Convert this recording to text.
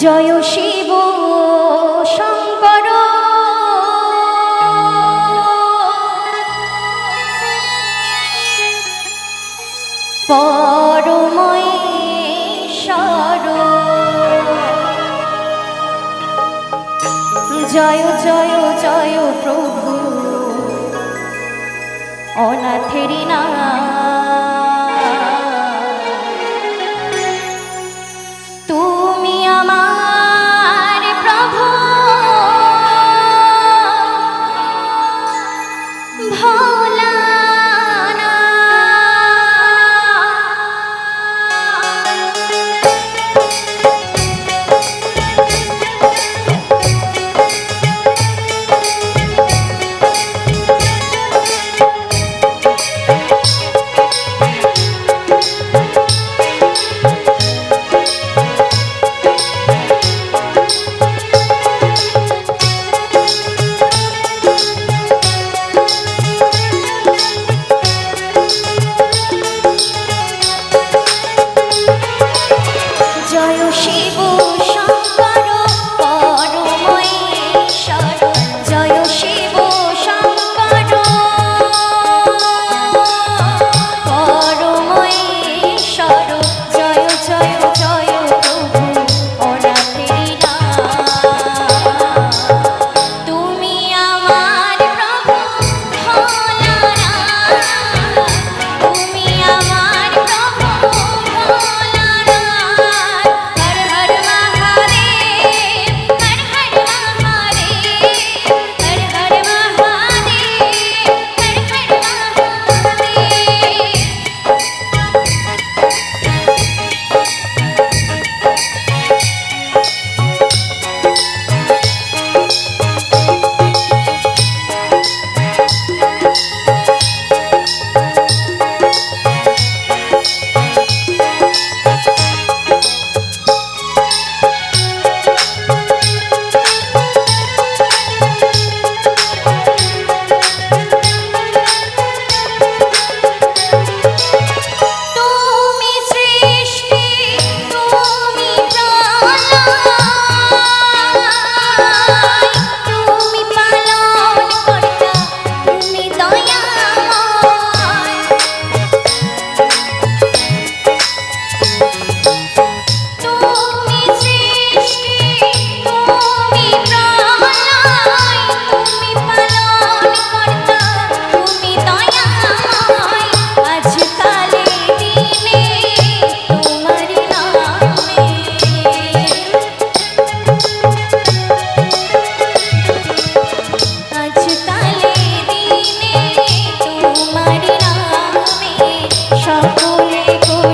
জয় শিব শঙ্কর। পরময়েশ্বর জয় জয় জয় প্রভু। অনাথেরি না সকলে কই